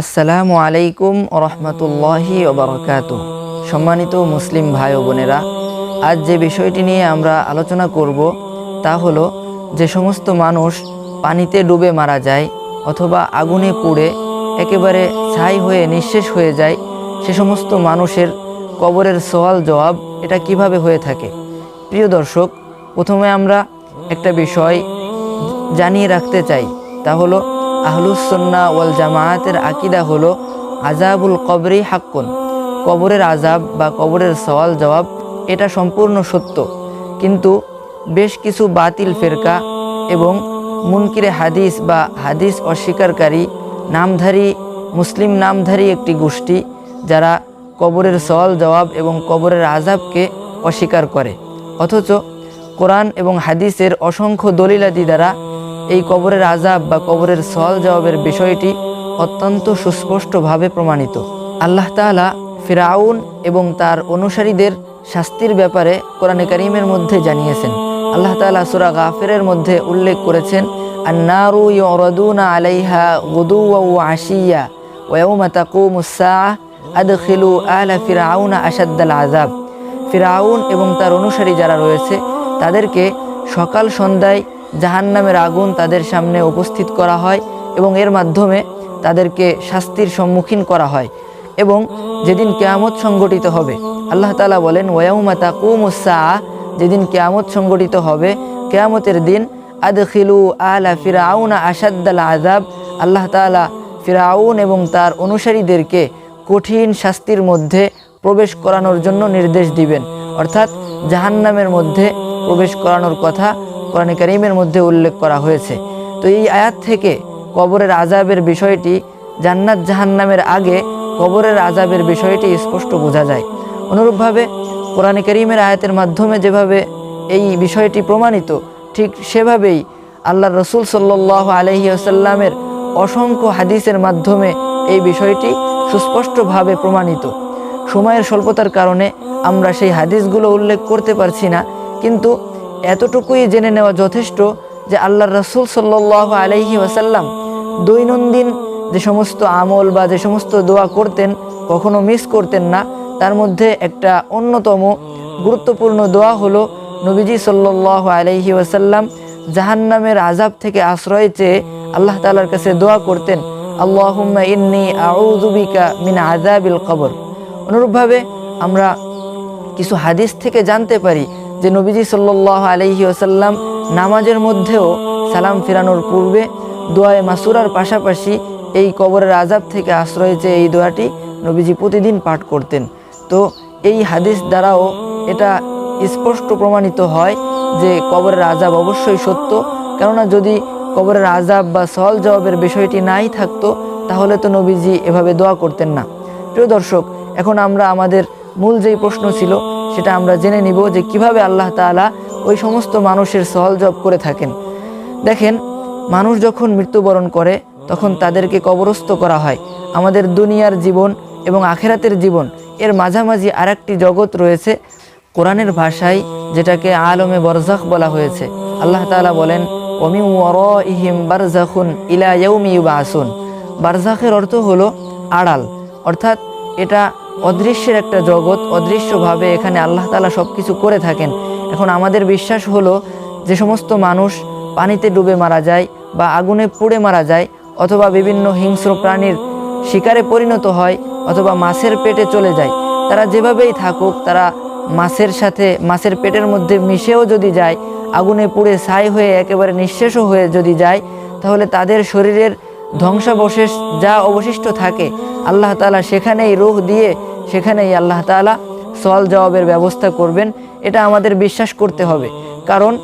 আসসালামু আলাইকুম রহমতুল্লাহি ওবরকাত সম্মানিত মুসলিম ভাই ও বোনেরা, আজ যে বিষয়টি নিয়ে আমরা আলোচনা করব তা হলো যে সমস্ত মানুষ পানিতে ডুবে মারা যায় অথবা আগুনে পুড়ে একেবারে ছাই হয়ে নিঃশেষ হয়ে যায়, সে সমস্ত মানুষের কবরের সওয়াল জবাব এটা কীভাবে হয়ে থাকে? প্রিয় দর্শক, প্রথমে আমরা একটা বিষয় জানিয়ে রাখতে চাই, তা হলো আহলুসন্না ওয়াল জামায়াতের আকিদা হলো আজাবুল কবরি হাক্কুন, কবরের আজাব বা কবরের সওয়াল জবাব, এটা সম্পূর্ণ সত্য। কিন্তু বেশ কিছু বাতিল ফেরকা এবং মুনকিরে হাদিস বা হাদিস অস্বীকারী নামধারী, মুসলিম নামধারী একটি গোষ্ঠী যারা কবরের সওয়াল জবাব এবং কবরের আজাবকে অস্বীকার করে। অথচ কোরআন এবং হাদিসের অসংখ্য দলিলাদি দ্বারা এই কবরের আজাব বা কবরের সওয়াল জবাবের বিষয়টি অত্যন্ত সুস্পষ্টভাবে প্রমাণিত। আল্লাহ তাআলা ফিরাউন এবং তার অনুসারীদের শাস্তির ব্যাপারে কোরআনে কারিমের মধ্যে জানিয়েছেন। আল্লাহ তাআলা সুরা গাফিরের মধ্যে উল্লেখ করেছেন আলাইহা আশিয়া আদখিলু আযাব। ফিরাউন এবং তার অনুসারী যারা রয়েছে, তাদেরকে সকাল সন্ধ্যায় জাহান্নামের আগুন তাদের সামনে উপস্থিত করা হয় এবং এর মাধ্যমে তাদেরকে শাস্তির সম্মুখীন করা হয় এবং যেদিন কেয়ামত সংগঠিত হবে, আল্লাহ তালা বলেন ওয়াউমা তাকুমুসা যেদিন কেয়ামত সংগঠিত হবে, কেয়ামতের দিন, আদখিলু আলা ফিরাউনা আসাদ্দাল আজাব আল্লাহ তালা ফিরাউন এবং তার অনুসারীদেরকে কঠিন শাস্তির মধ্যে প্রবেশ করানোর জন্য নির্দেশ দিবেন। অর্থাৎ জাহান্নামের মধ্যে প্রবেশ করানোর কথা কোরআন করিমের মধ্যে উল্লেখ করা হয়েছে। তো এই আয়াত থেকে কবরের আজাবের বিষয়টি জান্নাত জাহান্নামের আগে কবরের আজাবের বিষয়টি স্পষ্ট বোঝা যায়। অনুরূপভাবে কোরআন করিমের আয়াতের মাধ্যমে যেভাবে এই বিষয়টি প্রমাণিত, ঠিক সেভাবেই আল্লাহ রসুল সাল্লাহ আলহি আসাল্লামের অসংখ্য হাদিসের মাধ্যমে এই বিষয়টি সুস্পষ্টভাবে প্রমাণিত। সময়ের স্বল্পতার কারণে আমরা সেই হাদিসগুলো উল্লেখ করতে পারছি না, কিন্তু এতটুকুই জেনে নেওয়া যথেষ্ট যে আল্লাহ রসুল সাল্লাহ আলহি ওয়াসাল্লাম দৈনন্দিন যে সমস্ত আমল বা যে সমস্ত দোয়া করতেন, কখনো মিস করতেন না। তার মধ্যে একটা অন্যতম গুরুত্বপূর্ণ দোয়া হলো নবীজি সাল্লাহ আলহি ওয়াসাল্লাম জাহান্নামের আজাব থেকে আশ্রয় চেয়ে আল্লাহ তালার কাছে দোয়া করতেন, আল্লাহুম্মা ইন্নি আউযুবিকা মিন আযাবিল কবর। অনুরূপভাবে আমরা কিছু হাদিস থেকে জানতে পারি যে নবীজি সাল্লাহ আলহি আসাল্লাম নামাজের মধ্যেও সালাম ফিরানোর পূর্বে দোয়ায় মাসুরার পাশাপাশি এই কবরের আজাব থেকে আশ্রয় চেয়ে এই দোয়াটি নবীজি প্রতিদিন পাঠ করতেন। তো এই হাদিস দ্বারাও এটা স্পষ্ট প্রমাণিত হয় যে কবরের আজাব অবশ্যই সত্য। কেননা যদি কবরের আজাব বা সহল জবাবের বিষয়টি নাই থাকতো, তাহলে তো নবীজি এভাবে দোয়া করতেন না। প্রিয় দর্শক, এখন আমরা আমাদের মূল যেই প্রশ্ন ছিল সেটা আমরা জেনে নিব যে কীভাবে আল্লাহ তাআলা ওই সমস্ত মানুষের সহল জব করে থাকেন। দেখেন, মানুষ যখন মৃত্যুবরণ করে, তখন তাদেরকে কবরস্থ করা হয়। আমাদের দুনিয়ার জীবন এবং আখেরাতের জীবন, এর মাঝামাঝি আর একটি জগৎ রয়েছে, কোরআনের ভাষায় যেটাকে আলমে বরজাখ বলা হয়েছে। আল্লাহ তাআলা বলেন ইহিম ইলা বারজাখের অর্থ হলো আড়াল। অর্থাৎ এটা অদৃশ্যের একটা জগৎ, অদৃশ্যভাবে এখানে আল্লাহ তালা সব কিছু করে থাকেন। এখন আমাদের বিশ্বাস হলো যে সমস্ত মানুষ পানিতে ডুবে মারা যায় বা আগুনে পুড়ে মারা যায় অথবা বিভিন্ন হিংস্র প্রাণীর শিকারে পরিণত হয় অথবা মাছের পেটে চলে যায়। তারা যেভাবেই থাকুক, তারা মাছের সাথে, মাছের পেটের মধ্যে মিশেও যদি যায়, আগুনে পুড়ে ছাই হয়ে একেবারে নিঃশেষও হয়ে যদি যায়, তাহলে তাদের শরীরের ধ্বংসাবশেষ যা অবশিষ্ট থাকে, আল্লাহ তালা সেখানেই রুহ দিয়ে সেখানেই আল্লাহ তালা সওয়াল জবাবের ব্যবস্থা করবেন। এটা আমাদের বিশ্বাস করতে হবে। কারণ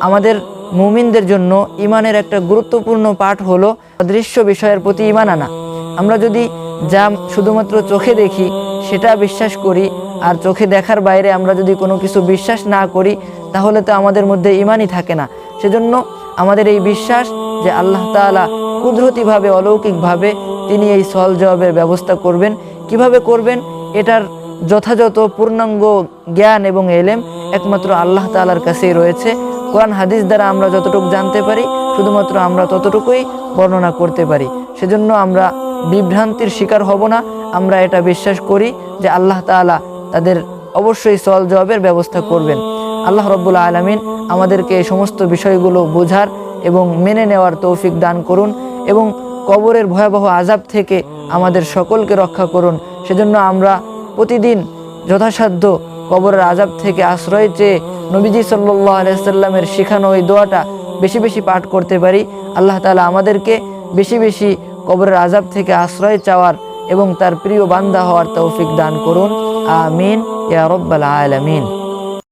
আমাদের মুমিনদের জন্য ইমানের একটা গুরুত্বপূর্ণ পাঠ হলো অদৃশ্য বিষয়ের প্রতি ইমান আনা। আমরা যদি যা শুধুমাত্র চোখে দেখি, সেটা বিশ্বাস করি, আর চোখে দেখার বাইরে আমরা যদি কোনো কিছু বিশ্বাস না করি, তাহলে তো আমাদের মধ্যে ইমানই থাকে না। সেজন্য আমাদের এই বিশ্বাস যে আল্লাহ তালা কুদরতিভাবে, অলৌকিকভাবে তিনি এই সল জবাবের ব্যবস্থা করবেন। কীভাবে করবেন? এটার যথাযথ পূর্ণাঙ্গ জ্ঞান এবং এলেম একমাত্র আল্লাহ তালার কাছেই রয়েছে। কোরআন, হাদিস দ্বারা আমরা যতটুকু জানতে পারি, শুধুমাত্র আমরা ততটুকুই বর্ণনা করতে পারি। সেজন্য আমরা বিভ্রান্তির শিকার হব না। আমরা এটা বিশ্বাস করি যে আল্লাহ তাআলা তাদের অবশ্যই সওয়াল জবাবের ব্যবস্থা করবেন। আল্লাহ রব্বুল আলমিন আমাদেরকে এই সমস্ত বিষয়গুলো বোঝার এবং মেনে নেওয়ার তৌফিক দান করুন। এবং কবরের ভয়াবহ আজাব থেকে আমাদের সকলকে রক্ষা করুন। সেজন্য আমরা প্রতিদিন যথাসাধ্য কবরের আজাব থেকে আশ্রয় চেয়ে নবীজি সাল্লাহ আলাইসাল্লামের শেখানো ওই দোয়াটা বেশি বেশি পাঠ করতে পারি। আল্লাহ তালা আমাদেরকে বেশি বেশি কবরের আজাব থেকে আশ্রয় চাওয়ার এবং তার প্রিয় বান্দা হওয়ার তৌফিক দান করুন। আমিন। ইয়া রব্বাল আলামিন।